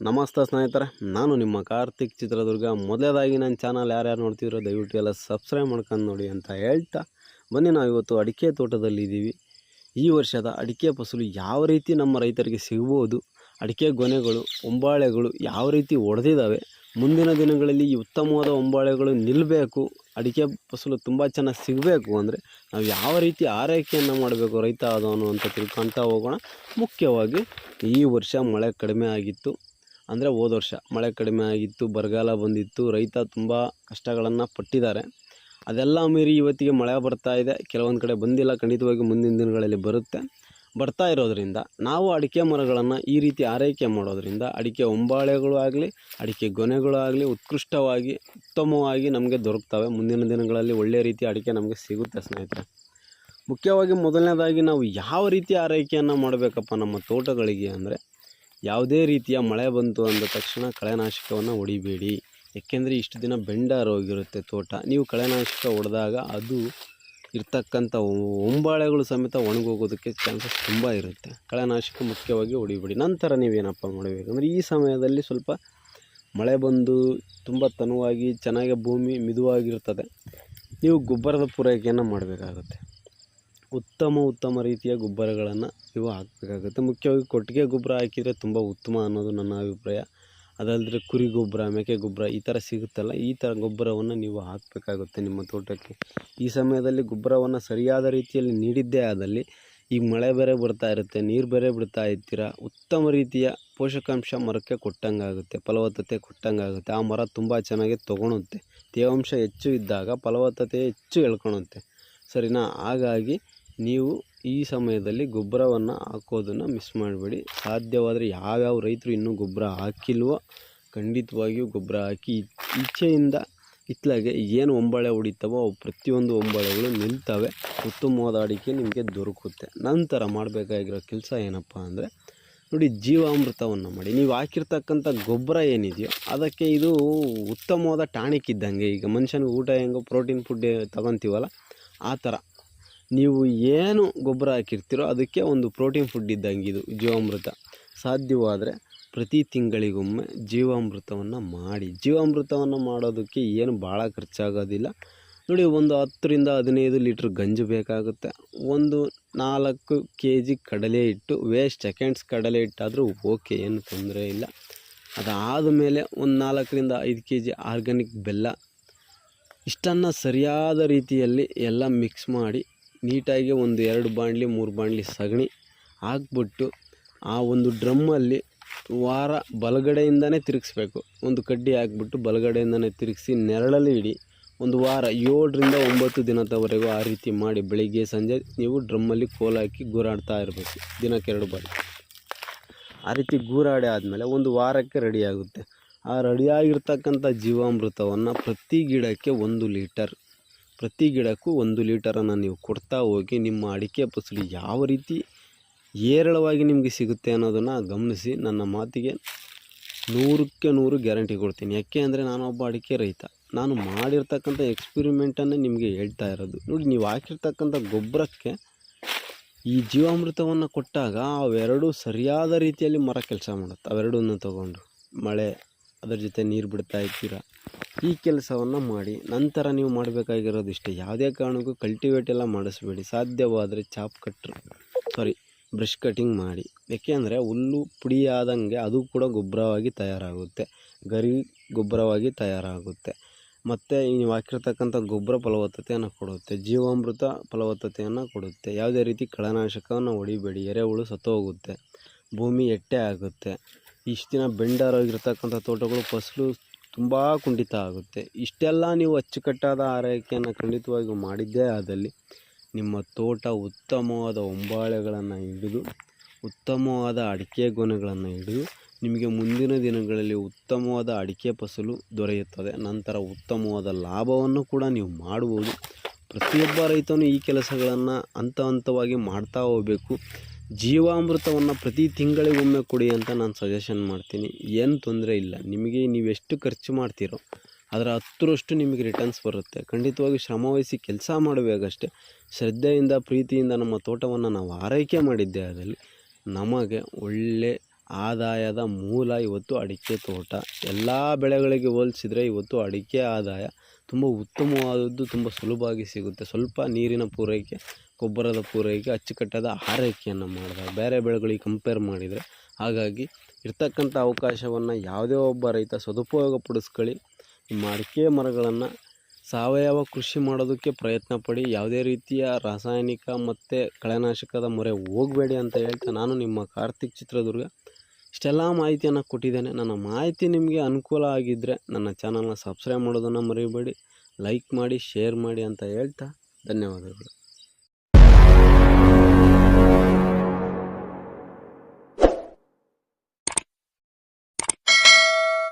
ನಮಸ್ತೆ ಸ್ನೇಹಿತರೆ, ನಾನು ನಿಮ್ಮ ಕಾರ್ತಿಕ್ ಚಿತ್ರದುರ್ಗ. ಮೊದಲೇದಾಗಿ ನನ್ನ ಚಾನಲ್ ಯಾರ್ಯಾರು ನೋಡ್ತಿದ್ರು ದಯವಿಟ್ಟು ಎಲ್ಲ ಸಬ್ಸ್ಕ್ರೈಬ್ ಮಾಡ್ಕೊಂಡು ನೋಡಿ ಅಂತ ಹೇಳ್ತಾ ಬನ್ನಿ. ನಾವು ಇವತ್ತು ಅಡಿಕೆ ತೋಟದಲ್ಲಿ ಇದ್ದೀವಿ. ಈ ವರ್ಷದ ಅಡಿಕೆ ಫಸಲು ಯಾವ ರೀತಿ ನಮ್ಮ ರೈತರಿಗೆ ಸಿಗ್ಬೋದು, ಅಡಿಕೆ ಗೊನೆಗಳು, ಒಂಬಾಳೆಗಳು ಯಾವ ರೀತಿ ಒಡೆದಿದ್ದಾವೆ, ಮುಂದಿನ ದಿನಗಳಲ್ಲಿ ಈ ಉತ್ತಮವಾದ ಒಂಬಾಳೆಗಳು ನಿಲ್ಲಬೇಕು ಅಡಿಕೆ ಫಸಲು ತುಂಬ ಚೆನ್ನಾಗಿ ಸಿಗಬೇಕು ಅಂದರೆ ನಾವು ಯಾವ ರೀತಿ ಆರೈಕೆಯನ್ನು ಮಾಡಬೇಕು ರೈತ ಆದವನು ಅಂತ ತಿಳ್ಕೊಳ್ತಾ ಹೋಗೋಣ. ಮುಖ್ಯವಾಗಿ ಈ ವರ್ಷ ಮಳೆ ಕಡಿಮೆ ಆಗಿತ್ತು. ಅಂದರೆ ಹೋದ ವರ್ಷ ಮಳೆ ಕಡಿಮೆ ಆಗಿತ್ತು, ಬರಗಾಲ ಬಂದಿತ್ತು, ರೈತ ತುಂಬ ಕಷ್ಟಗಳನ್ನು ಪಟ್ಟಿದ್ದಾರೆ. ಅದೆಲ್ಲ ಮೀರಿ ಇವತ್ತಿಗೆ ಮಳೆ ಬರ್ತಾ ಇದೆ. ಕೆಲವೊಂದು ಕಡೆ ಬಂದಿಲ್ಲ, ಖಂಡಿತವಾಗಿ ಮುಂದಿನ ದಿನಗಳಲ್ಲಿ ಬರುತ್ತೆ. ಬರ್ತಾ ಇರೋದರಿಂದ, ನಾವು ಅಡಿಕೆ ಮರಗಳನ್ನು ಈ ರೀತಿ ಆರೈಕೆ ಮಾಡೋದರಿಂದ, ಅಡಿಕೆ ಒಂಬಾಳೆಗಳು ಆಗಲಿ, ಅಡಿಕೆ ಗೊನೆಗಳು ಆಗಲಿ, ಉತ್ಕೃಷ್ಟವಾಗಿ, ಉತ್ತಮವಾಗಿ ನಮಗೆ ದೊರಕ್ತವೆ. ಮುಂದಿನ ದಿನಗಳಲ್ಲಿ ಒಳ್ಳೆಯ ರೀತಿ ಅಡಿಕೆ ನಮಗೆ ಸಿಗುತ್ತೆ ಸ್ನೇಹಿತರೆ. ಮುಖ್ಯವಾಗಿ ಮೊದಲನೇದಾಗಿ ನಾವು ಯಾವ ರೀತಿ ಆರೈಕೆಯನ್ನು ಮಾಡಬೇಕಪ್ಪ ನಮ್ಮ ತೋಟಗಳಿಗೆ ಅಂದರೆ ಯಾವುದೇ ರೀತಿಯ ಮಳೆ ಬಂತು ಅಂದ ತಕ್ಷಣ ಕಳೆನಾಶಕವನ್ನು ಹೊಡಿಬೇಡಿ. ಏಕೆಂದರೆ ಇಷ್ಟು ದಿನ ಬೆಂಡಾರೋಗಿರುತ್ತೆ ತೋಟ. ನೀವು ಕಳೆನಾಶಕ ಹೊಡೆದಾಗ ಅದು ಇರ್ತಕ್ಕಂಥ ಒಂಬಾಳೆಗಳು ಸಮೇತ ಒಣಗೋಗೋದಕ್ಕೆ ಚಾನ್ಸಸ್ ತುಂಬ ಇರುತ್ತೆ. ಕಳೆನಾಶಕ ಮುಖ್ಯವಾಗಿ ಹೊಡಿಬೇಡಿ. ನಂತರ ನೀವೇನಪ್ಪ ಮಾಡಬೇಕಂದ್ರೆ ಈ ಸಮಯದಲ್ಲಿ ಸ್ವಲ್ಪ ಮಳೆ ಬಂದು ತುಂಬ ತನುವಾಗಿ ಚೆನ್ನಾಗಿ ಭೂಮಿ ಮಿದುವಾಗಿರ್ತದೆ. ನೀವು ಗೊಬ್ಬರದ ಪೂರೈಕೆಯನ್ನು ಮಾಡಬೇಕಾಗುತ್ತೆ. ಉತ್ತಮ ಉತ್ತಮ ರೀತಿಯ ಗೊಬ್ಬರಗಳನ್ನು ನೀವು ಹಾಕಬೇಕಾಗುತ್ತೆ. ಮುಖ್ಯವಾಗಿ ಕೊಟ್ಟಿಗೆ ಗೊಬ್ಬರ ಹಾಕಿದರೆ ತುಂಬ ಉತ್ತಮ ಅನ್ನೋದು ನನ್ನ ಅಭಿಪ್ರಾಯ. ಅದಲ್ಲದೆ ಕುರಿ ಗೊಬ್ಬರ, ಮೇಕೆ ಗೊಬ್ಬರ ಈ ಥರ ಸಿಗುತ್ತಲ್ಲ, ಈ ಥರ ಗೊಬ್ಬರವನ್ನು ನೀವು ಹಾಕಬೇಕಾಗುತ್ತೆ ನಿಮ್ಮ ತೋಟಕ್ಕೆ. ಈ ಸಮಯದಲ್ಲಿ ಗೊಬ್ಬರವನ್ನು ಸರಿಯಾದ ರೀತಿಯಲ್ಲಿ ನೀಡಿದ್ದೇ ಆದಲ್ಲಿ ಈಗ ಮಳೆ ಬೇರೆ ಬರ್ತಾ ಇರುತ್ತೆ, ನೀರು ಬೇರೆ ಬಿಡ್ತಾ ಇರ್ತೀರ, ಉತ್ತಮ ರೀತಿಯ ಪೋಷಕಾಂಶ ಮರಕ್ಕೆ ಕೊಟ್ಟಂಗಾಗುತ್ತೆ, ಫಲವತ್ತತೆ ಕೊಟ್ಟಂಗಾಗುತ್ತೆ. ಆ ಮರ ತುಂಬ ಚೆನ್ನಾಗಿ ತೊಗೊಳುತ್ತೆ ತೇವಾಂಶ ಹೆಚ್ಚು ಇದ್ದಾಗ ಫಲವತ್ತತೆ ಹೆಚ್ಚು ಎಳ್ಕೊಳುತ್ತೆ ಸರಿನಾ? ಹಾಗಾಗಿ ನೀವು ಈ ಸಮಯದಲ್ಲಿ ಗೊಬ್ಬರವನ್ನು ಹಾಕೋದನ್ನು ಮಿಸ್ ಮಾಡಬೇಡಿ. ಸಾಧ್ಯವಾದರೆ ಯಾವ್ಯಾವ ರೈತರು ಇನ್ನೂ ಗೊಬ್ಬರ ಹಾಕಿಲ್ವೋ ಖಂಡಿತವಾಗಿಯೂ ಗೊಬ್ಬರ ಹಾಕಿ ಇಚ್ಛೆಯಿಂದ ಇತ್ತಲಾಗೆ ಏನು ಒಂಬಳೆ ಹೊಡಿತಾವೋ ಅವು ಪ್ರತಿಯೊಂದು ಒಂಬಳೆಗಳು ನಿಲ್ತವೆ ಉತ್ತಮವಾದ ಅಡಿಕೆ ನಿಮಗೆ ದೊರಕುತ್ತೆ. ನಂತರ ಮಾಡಬೇಕಾಗಿರೋ ಕೆಲಸ ಏನಪ್ಪ ಅಂದರೆ ನೋಡಿ ಜೀವಾಮೃತವನ್ನು ಮಾಡಿ. ನೀವು ಹಾಕಿರ್ತಕ್ಕಂಥ ಗೊಬ್ಬರ ಏನಿದೆಯೋ ಅದಕ್ಕೆ ಇದು ಉತ್ತಮವಾದ ಟಾಣಿಕ್ ಇದ್ದಂಗೆ. ಈಗ ಮನುಷ್ಯನಿಗೆ ಊಟ ಹೆಂಗೋ ಪ್ರೋಟೀನ್ ಫುಡ್ ತಗೊತೀವಲ್ಲ, ಆ ಥರ ನೀವು ಏನು ಗೊಬ್ಬರ ಹಾಕಿರ್ತೀರೋ ಅದಕ್ಕೆ ಒಂದು ಪ್ರೋಟೀನ್ ಫುಡ್ ಇದ್ದಂಗೆ ಇದು ಜೀವಾಮೃತ. ಸಾಧ್ಯವಾದರೆ ಪ್ರತಿ ತಿಂಗಳಿಗೊಮ್ಮೆ ಜೀವಾಮೃತವನ್ನು ಮಾಡಿ. ಜೀವಾಮೃತವನ್ನು ಮಾಡೋದಕ್ಕೆ ಏನು ಭಾಳ ಖರ್ಚಾಗೋದಿಲ್ಲ. ನೋಡಿ ಒಂದು ಹತ್ತರಿಂದ ಹದಿನೈದು ಲೀಟ್ರ್ ಗಂಜು ಬೇಕಾಗುತ್ತೆ. ಒಂದು ನಾಲ್ಕು ಕೆ ಜಿ ಕಡಲೆ ಹಿಟ್ಟು ವೇಸ್ಟ್ ಸೆಕೆಂಡ್ಸ್ ಕಡಲೆ ಹಿಟ್ಟಾದರೂ ಓಕೆ, ಏನು ತೊಂದರೆ ಇಲ್ಲ. ಅದಾದ ಮೇಲೆ ಒಂದು ನಾಲ್ಕರಿಂದ ಐದು ಕೆ ಜಿ ಆರ್ಗ್ಯಾನಿಕ್ ಬೆಲ್ಲ. ಇಷ್ಟನ್ನು ಸರಿಯಾದ ರೀತಿಯಲ್ಲಿ ಎಲ್ಲ ಮಿಕ್ಸ್ ಮಾಡಿ ನೀಟಾಗಿ ಒಂದು ಎರಡು ಬಾಣಲಿ, ಮೂರು ಬಾಣಲಿ ಸಗಣಿ ಹಾಕ್ಬಿಟ್ಟು ಆ ಒಂದು ಡ್ರಮ್ಮಲ್ಲಿ ವಾರ ಬಲಗಡೆಯಿಂದನೇ ತಿರುಗಿಸ್ಬೇಕು. ಒಂದು ಕಡ್ಡಿ ಹಾಕ್ಬಿಟ್ಟು ಬಲಗಡೆಯಿಂದನೇ ತಿರುಗಿಸಿ ನೆರಳಲ್ಲಿ ಇಡಿ. ಒಂದು ವಾರ ಏಳರಿಂದ ಒಂಬತ್ತು ದಿನದವರೆಗೂ ಆ ರೀತಿ ಮಾಡಿ ಬೆಳಿಗ್ಗೆ, ಸಂಜೆ ನೀವು ಡ್ರಮ್ಮಲ್ಲಿ ಕೋಲ್ ಹಾಕಿ ಗೂರಾಡ್ತಾ ಇರಬೇಕು. ದಿನಕ್ಕೆ ಎರಡು ಬಾರಿ. ಆ ರೀತಿ ಗೂರಾಡಿ ಆದಮೇಲೆ ಒಂದು ವಾರಕ್ಕೆ ರೆಡಿಯಾಗುತ್ತೆ ಆ ರೆಡಿಯಾಗಿರ್ತಕ್ಕಂಥ ಜೀವಾಮೃತವನ್ನು ಪ್ರತಿ ಗಿಡಕ್ಕೆ ಒಂದು ಲೀಟರ್ ಪ್ರತಿ ಗಿಡಕ್ಕೂ ಒಂದು ಲೀಟರನ್ನು ನೀವು ಕೊಡ್ತಾ ಹೋಗಿ ನಿಮ್ಮ ಅಡಿಕೆ ಫಸಲು ಯಾವ ರೀತಿ ಹೇರಳವಾಗಿ ನಿಮಗೆ ಸಿಗುತ್ತೆ ಅನ್ನೋದನ್ನು ಗಮನಿಸಿ ನನ್ನ ಮಾತಿಗೆ ನೂರಕ್ಕೆ ನೂರು ಗ್ಯಾರಂಟಿ ಕೊಡ್ತೀನಿ. ಯಾಕೆ ಅಂದರೆ ನಾನೊಬ್ಬ ಅಡಿಕೆ ರೈತ. ನಾನು ಮಾಡಿರ್ತಕ್ಕಂಥ ಎಕ್ಸ್ಪಿರಿಮೆಂಟನ್ನೇ ನಿಮಗೆ ಹೇಳ್ತಾ ಇರೋದು. ನೋಡಿ, ನೀವು ಹಾಕಿರ್ತಕ್ಕಂಥ ಗೊಬ್ಬರಕ್ಕೆ ಈ ಜೀವಾಮೃತವನ್ನು ಕೊಟ್ಟಾಗ ಅವೆರಡೂ ಸರಿಯಾದ ರೀತಿಯಲ್ಲಿ ಮರ ಕೆಲಸ ಮಾಡುತ್ತೆ. ಅವೆರಡನ್ನು ತಗೊಂಡು ಮಳೆ, ಅದರ ಜೊತೆ ನೀರು ಬಿಡ್ತಾ ಇರ್ತೀರ? ಈ ಕೆಲಸವನ್ನು ಮಾಡಿ, ನಂತರ ನೀವು ಮಾಡಬೇಕಾಗಿರೋದು ಇಷ್ಟೇ. ಯಾವುದೇ ಕಾರಣಕ್ಕೂ ಕಲ್ಟಿವೇಟ್ ಎಲ್ಲ ಮಾಡಿಸ್ಬೇಡಿ. ಸಾಧ್ಯವಾದರೆ chop cutter sorry brush cutting ಮಾಡಿ. ಏಕೆಂದರೆ ಹುಲ್ಲು ಪುಡಿಯಾದಂಗೆ ಅದು ಕೂಡ ಗೊಬ್ಬರವಾಗಿ ತಯಾರಾಗುತ್ತೆ. ಗರಿ ಗೊಬ್ಬರವಾಗಿ ತಯಾರಾಗುತ್ತೆ. ಮತ್ತು ನೀವು ಹಾಕಿರ್ತಕ್ಕಂಥ ಗೊಬ್ಬರ ಫಲವತ್ತತೆಯನ್ನು ಕೊಡುತ್ತೆ. ಜೀವಾಮೃತ ಫಲವತ್ತತೆಯನ್ನು ಕೊಡುತ್ತೆ. ಯಾವುದೇ ರೀತಿ ಕಳನಾಶಕವನ್ನು ಹೊಡಿಬೇಡಿ. ಎರೆಹುಳು ಸತ್ತೋಗುತ್ತೆ. ಭೂಮಿ ಎಟ್ಟೆ ಆಗುತ್ತೆ. ಇಷ್ಟು ದಿನ ಬೆಂಡಾರಾಗಿರ್ತಕ್ಕಂಥ ತೋಟಗಳು ಫಸಲು ತುಂಬ ಕುಂಠಿತ ಆಗುತ್ತೆ. ಇಷ್ಟೆಲ್ಲ ನೀವು ಅಚ್ಚುಕಟ್ಟಾದ ಆರೈಕೆಯನ್ನು ಖಂಡಿತವಾಗಿಯೂ ಮಾಡಿದ್ದೇ ಆದಲ್ಲಿ ನಿಮ್ಮ ತೋಟ ಉತ್ತಮವಾದ ಒಂಬಾಳೆಗಳನ್ನು ಹಿಡಿದು, ಉತ್ತಮವಾದ ಅಡಿಕೆ ಗೊನೆಗಳನ್ನು ಹಿಡಿದು, ನಿಮಗೆ ಮುಂದಿನ ದಿನಗಳಲ್ಲಿ ಉತ್ತಮವಾದ ಅಡಿಕೆ ಫಸಲು ದೊರೆಯುತ್ತದೆ. ನಂತರ ಉತ್ತಮವಾದ ಲಾಭವನ್ನು ಕೂಡ ನೀವು ಮಾಡ್ಬೋದು. ಪ್ರತಿಯೊಬ್ಬ ರೈತನು ಈ ಕೆಲಸಗಳನ್ನು ಹಂತ ಹಂತವಾಗಿ ಮಾಡ್ತಾ ಹೋಗಬೇಕು. ಜೀವಾಮೃತವನ್ನು ಪ್ರತಿ ತಿಂಗಳಿಗೊಮ್ಮೆ ಕೊಡಿ ಅಂತ ನಾನು ಸಜೆಷನ್ ಮಾಡ್ತೀನಿ. ಏನು ತೊಂದರೆ ಇಲ್ಲ. ನಿಮಗೆ ನೀವು ಎಷ್ಟು ಖರ್ಚು ಮಾಡ್ತೀರೋ ಅದರ ಹತ್ತರಷ್ಟು ನಿಮಗೆ ರಿಟರ್ನ್ಸ್ ಬರುತ್ತೆ. ಖಂಡಿತವಾಗಿ ಶ್ರಮವಹಿಸಿ ಕೆಲಸ ಮಾಡಬೇಕಷ್ಟೇ ಶ್ರದ್ಧೆಯಿಂದ, ಪ್ರೀತಿಯಿಂದ ನಮ್ಮ ತೋಟವನ್ನು ನಾವು ಆರೈಕೆ ಮಾಡಿದ್ದೇ ಆದಲ್ಲಿ ನಮಗೆ ಒಳ್ಳೆ ಆದಾಯದ ಮೂಲ ಇವತ್ತು ಅಡಿಕೆ ತೋಟ. ಎಲ್ಲ ಬೆಳೆಗಳಿಗೆ ಹೋಲಿಸಿದರೆ ಇವತ್ತು ಅಡಿಕೆ ಆದಾಯ ತುಂಬ ಉತ್ತಮವಾದದ್ದು, ತುಂಬ ಸುಲಭವಾಗಿ ಸಿಗುತ್ತೆ. ಸ್ವಲ್ಪ ನೀರಿನ ಪೂರೈಕೆ, ಗೊಬ್ಬರದ ಪೂರೈಕೆ, ಅಚ್ಚುಕಟ್ಟಾದ ಆರೈಕೆಯನ್ನು ಮಾಡಿದಾಗ ಬೇರೆ ಬೆಳೆಗಳಿಗೆ ಕಂಪೇರ್ ಮಾಡಿದರೆ ಹಾಗಾಗಿ ಇರ್ತಕ್ಕಂಥ ಅವಕಾಶವನ್ನು ಯಾವುದೇ ಒಬ್ಬ ರೈತ ಸದುಪಯೋಗ ಪಡಿಸ್ಕೊಳ್ಳಿ. ನಿಮ್ಮ ಅಡಿಕೆ ಮರಗಳನ್ನು ಸಾವಯವ ಕೃಷಿ ಮಾಡೋದಕ್ಕೆ ಪ್ರಯತ್ನ ಪಡಿ. ಯಾವುದೇ ರೀತಿಯ ರಾಸಾಯನಿಕ ಮತ್ತು ಕಳೆನಾಶಕದ ಮೊರೆ ಹೋಗಬೇಡಿ ಅಂತ ಹೇಳ್ತಾ ನಾನು ನಿಮ್ಮ ಕಾರ್ತಿಕ್ ಚಿತ್ರದುರ್ಗ ಇಷ್ಟೆಲ್ಲ ಮಾಹಿತಿಯನ್ನು ಕೊಟ್ಟಿದ್ದೇನೆ. ನನ್ನ ಮಾಹಿತಿ ನಿಮಗೆ ಅನುಕೂಲ ಆಗಿದ್ದರೆ ನನ್ನ ಚಾನಲ್ನ ಸಬ್ಸ್ಕ್ರೈಬ್ ಮಾಡೋದನ್ನು ಮರಿಬೇಡಿ. ಲೈಕ್ ಮಾಡಿ ಶೇರ್ ಮಾಡಿ ಅಂತ ಹೇಳ್ತಾ ಧನ್ಯವಾದಗಳು.